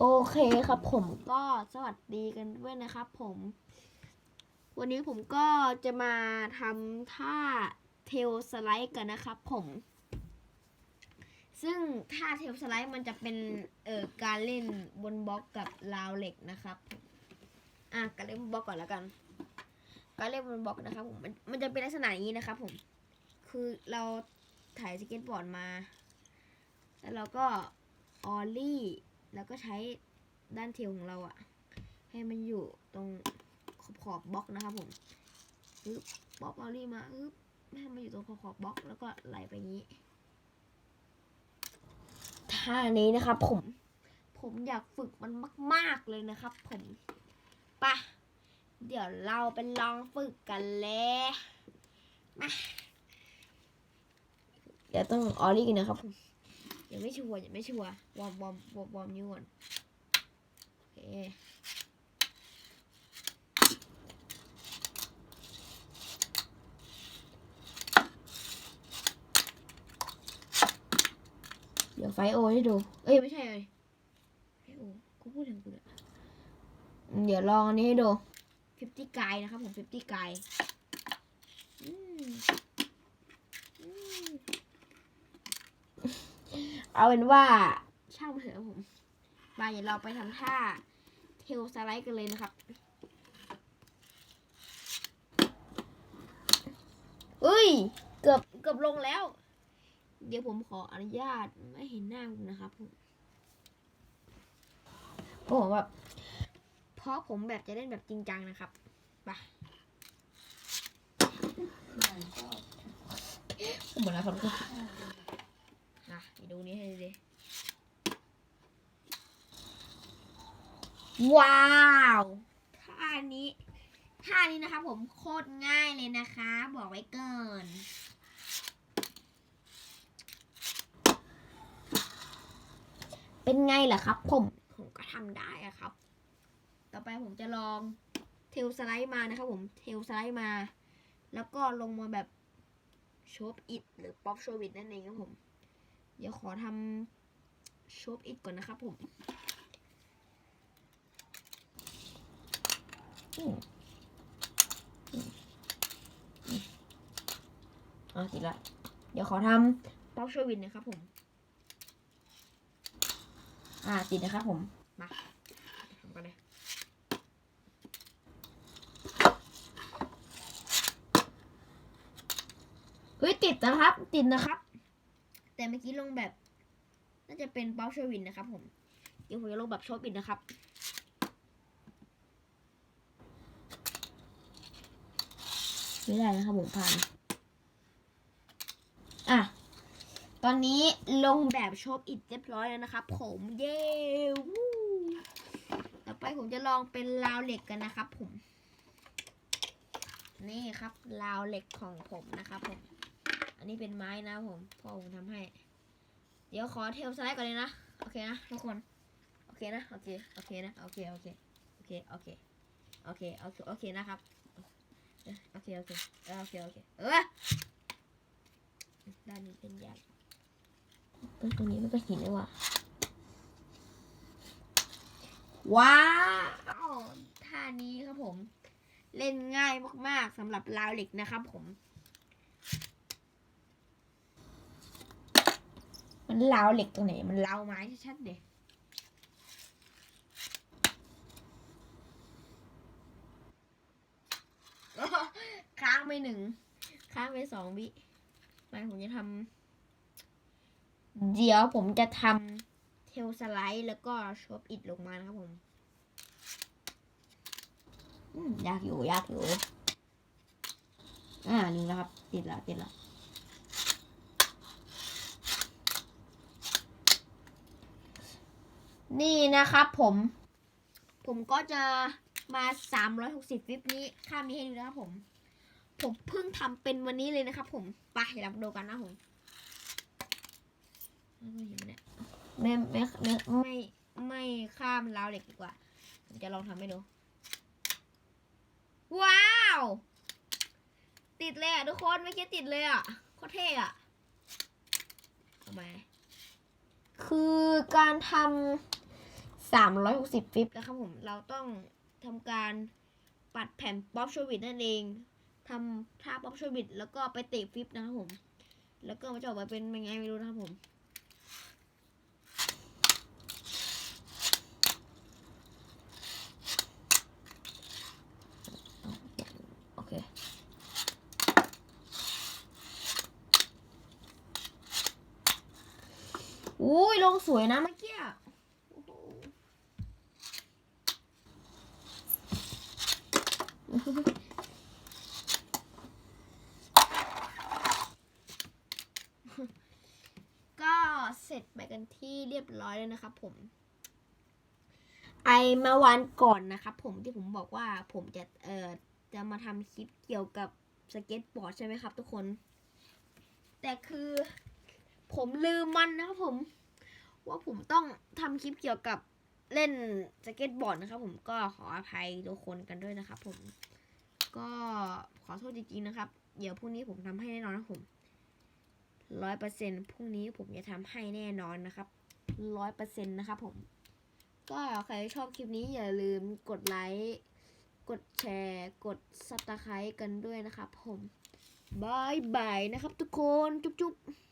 โอเคครับผมก็สวัสดีกันด้วยนะครับผม วันนี้ผมก็จะมาทำท่าเทลสไลด์กันนะครับผม ซึ่งท่าเทลสไลด์มันจะเป็นเอ่อการเล่นบนบล็อกกับราวเหล็กนะครับอะการเล่นบนบล็อกก่อนแล้วกัน การเล่นบนบล็อกนะครับผมมันมันจะเป็นลักษณะอย่างนี้นะครับ ผม คือเราถ่ายสเก็ตบอร์ดมา แล้วเราก็ออลลี่ แล้วก็ใช้ด้านเทลของเราอะให้มันอยู่ตรงขอบขอบบล็อกนะครับผมปึ๊บป๊อปออลลี่มาปึ๊บให้มันอยู่ตรงขอบขอบบล็อกแล้วก็ไหลไปงนี้ท่านี้นะครับผม ผมอยากฝึกมันมาก ๆเลยนะครับ ผมปะเดี๋ยวเราไปลองฝึกกันเลยมาเดี๋ยวต้องออลี่กันนะครับผม ยังไม่ชัวร์ยังไม่ชัวร์วอร์มวอร์มวอร์มวอมนิ้วก่อนโอเคเดี๋ยวไฟโอให้ดู เอ้ยไม่ใช่เลยไฟโอกูพูดถึงกูเนี่ยอืมเดี๋ยวลองอันนี้ให้ดู50กายนะครับผม50กายอืมอืม เอาเป็นว่าช่างเถอะผม มาเดี๋ยวเราไปทำท่าเทลสไลด์กันเลยนะครับเอ้ย เกือบเกือบลงแล้ว เดี๋ยวผมขออนุญาตไม่เห็นหน้าคุณนะครับผมเพราะผมแบบเพราะผมแบบจะเล่นแบบจริงจังนะครับไปหมดแล้วครับ ทุกคนนะไปดูนี้ให้ดีว้าวท่านี้ท่านี้นะคะผมโคตรง่ายเลยนะคะ บอกไว้เกินเป็นไงล่ะครับ ผมผมก็ทำได้อะครับ ต่อไปผมจะลองเทลสไลด์มานะครับผมเทลสไลด์มา แล้วก็ลงมาแบบโชบอิดหรือป๊อปโชวิดนั่นเองครับผม เดี๋ยวขอทำโชบอิดก่อนนะครับผมอืมอืมอืมอะติดละ เดี๋ยวขอทำป๊อปโชวินนะครับผม อ่าติดนะครับผม มาทำกันเลยเฮ้ยติดนะครับ ติดนะครับ แต่เมื่อกี้ลงแบบน่าจะเป็นเป้าชวินนะครับ ผมเดี๋ยวผมจะลงแบบโชว์ปิดนะครับไม่ได้นะครับผมผ่านอะตอนนี้ลงแบบโชว์อิดเรียบร้อยแล้วนะครับ ผมเย้วู้ต่อไปผมจะลองเป็นราวเหล็กกันนะครับ ผม นี่ครับราวเหล็กของผมนะครับผม อันนี้เป็นไม้นะผมพ่อผมทำให้ เดี๋ยวขอเทลสไลด์ก่อนเลยนะ โอเคนะทุกคน โอเคนะ โอเค โอเคนะ โอเค โอเค โอเค โอเค โอเค โอเค โอเคนะครับ โอเค โอเค โอเค โอเค เออด้านนี้เป็นยางตรงนี้มันก็หินเลยว่ะ ว้าวท่านี้ครับผม เล่นง่ายมากๆสำหรับราวเหล็กนะครับผม มันราวเหล็กตรงไหน มันราวไม้ชัดๆเด็ค้างไปหนึ่ง ค้างไปสองวิไปผมจะทำ เดี๋ยวผมจะทำเทลสไลด์แล้วก็ชบอิดลงมานะครับผมอืมยากอยู่ยากอยู่ อ่า นี่นะครับ ติดละติดละ นี่นะครับผม ผมก็จะมา 360วิปนี้ข้ามนี้ให้ดูนะครับผม ผมเพิ่งทำเป็นวันนี้เลยนะครับผม ไปเดี๋ยวเรามาดูกันนะผมไม่เห็นเนี่ยไม่ไม่ไม่ไม่ไม่ข้ามราวเหล็กดีกว่า ผมจะลองทำให้ดู ว้าว ติดเลยอะทุกคนไม่คิดติดเลยอะโคตรเท่อะทำไมคือการทำ 360 ฟิปนะครับผมเราต้องทำการปัดแผ่นป๊อปโชวิดนั่นเองทำท่าป๊อปโชวิดแล้วก็ไปเตะฟิปนะครับผม แล้วก็มันจะออกมาเป็นยังไงไม่รู้นะครับผมโอเคอุ้ยลงสวยนะเมื่อกี้อะโอ้โห ก็เสร็จไปกันที่เรียบร้อยแล้วนะครับผม ไอเมาวันก่อนนะครับผมที่ผมบอกว่าผมจะเอ่อจะมาทำคลิปเกี่ยวกับสเก็ตบอร์ดใช่ไหมครับทุกคน แต่คือผมลืมมันนะครับผม ว่าผมต้องทำคลิปเกี่ยวกับ เล่นสเก็ตบอร์ดนะครับ ผมก็ขออภัยทุกคนกันด้วยนะครับ ผม ก็ขอโทษจริงๆนะครับ เดี๋ยวพรุ่งนี้ผมทำให้แน่นอนนะผมร้อยเปอร์เซ็นพรุ่งนี้ผมจะทำให้แน่นอนนะครับร้อยเปอร์เซ็นนะครับผม ก็ใครชอบคลิปนี้อย่าลืมกดไลค์กดแชร์กดซับสไครต์กันด้วยนะครับผมบายบายนะครับทุกคน จุ๊บๆ